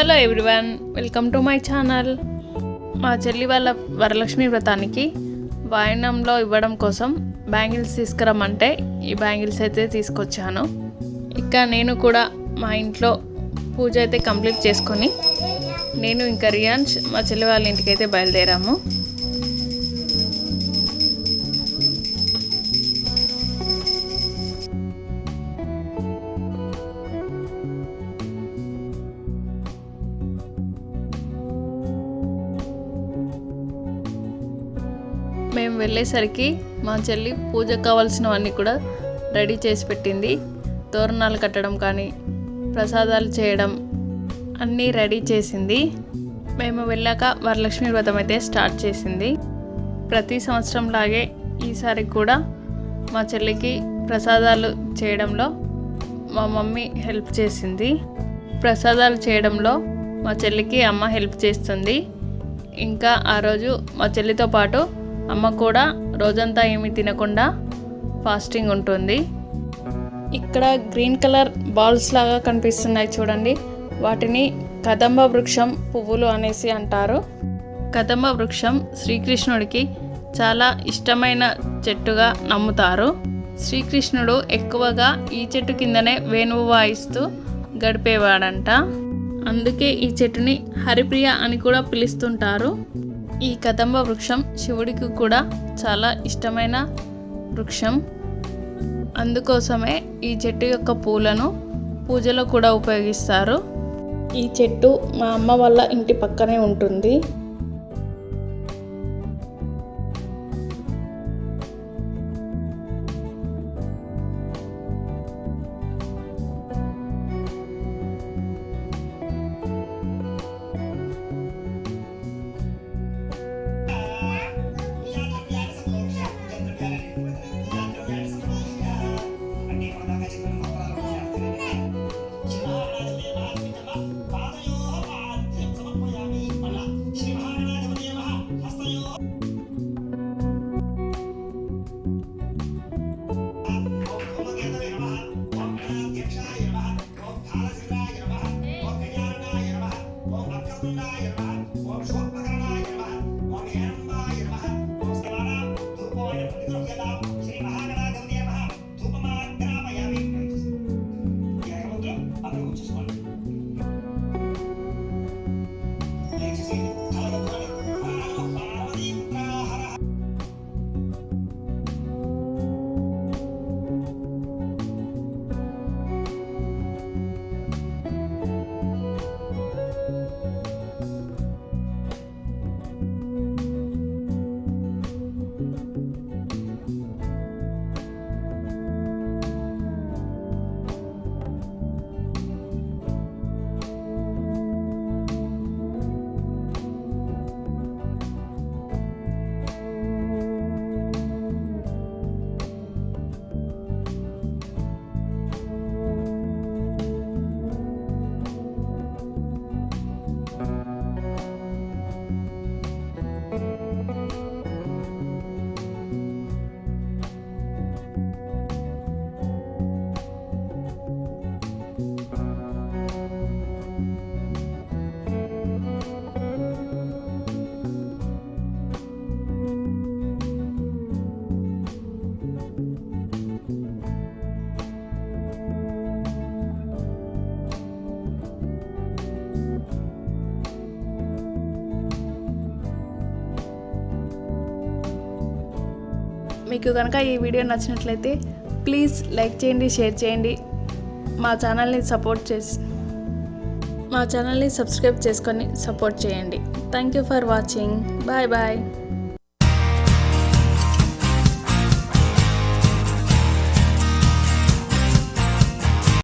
Hello everyone welcome to my channel. మా చెల్లి వాళ్ళ వరలక్ష్మి వ్రతానికి వాయనంలో ఇవ్వడం కోసం బ్యాంగిల్స్ తీసుకురమ్మంటే ఈ బ్యాంగిల్స్ అయితే తీసుకొచ్చాను. ఇక నేను కూడా మా ఇంట్లో పూజ అయితే కంప్లీట్ చేసుకొని నేను ఇంకా రియాన్స్ మా చెల్లి వాళ్ళ ఇంటికి అయితే బయలుదేరాము. మేము వెళ్ళేసరికి మా చెల్లి పూజకు కావాల్సినవన్నీ కూడా రెడీ చేసి పెట్టింది. తోరణాలు కట్టడం కానీ ప్రసాదాలు చేయడం అన్నీ రెడీ చేసింది. మేము వెళ్ళాక వరలక్ష్మి వ్రతం అయితే స్టార్ట్ చేసింది. ప్రతి సంవత్సరం లాగే ఈసారి కూడా మా చెల్లికి ప్రసాదాలు చేయడంలో మా మమ్మీ హెల్ప్ చేసింది. ప్రసాదాలు చేయడంలో మా చెల్లికి అమ్మ హెల్ప్ చేస్తుంది. ఇంకా ఆ రోజు మా చెల్లితో పాటు అమ్మ కూడా రోజంతా ఏమీ తినకుండా ఫాస్టింగ్ ఉంటుంది. ఇక్కడ గ్రీన్ కలర్ బాల్స్ లాగా కనిపిస్తున్నాయి చూడండి. వాటిని కదంబ వృక్షం పువ్వులు అనేసి అంటారు. కదంబ వృక్షం శ్రీకృష్ణుడికి చాలా ఇష్టమైన చెట్టుగా నమ్ముతారు. శ్రీకృష్ణుడు ఎక్కువగా ఈ చెట్టు కిందనే వేణువు వాయిస్తూ గడిపేవాడంట. అందుకే ఈ చెట్టుని హరిప్రియ అని కూడా పిలుస్తుంటారు. ఈ కదంబ వృక్షం శివుడికి కూడా చాలా ఇష్టమైన వృక్షం. అందుకోసమే ఈ చెట్టు యొక్క పూలను పూజలో కూడా ఉపయోగిస్తారు. ఈ చెట్టు మా అమ్మ వాళ్ళ ఇంటి పక్కనే ఉంటుంది. 妈我爬了现在有了妈 మీకు కనుక ఈ వీడియో నచ్చినట్లయితే ప్లీజ్ లైక్ చేయండి షేర్ చేయండి. మా ఛానల్ని సపోర్ట్ చేసి మా ఛానల్ని సబ్స్క్రైబ్ చేసుకొని సపోర్ట్ చేయండి. Thank you for watching bye bye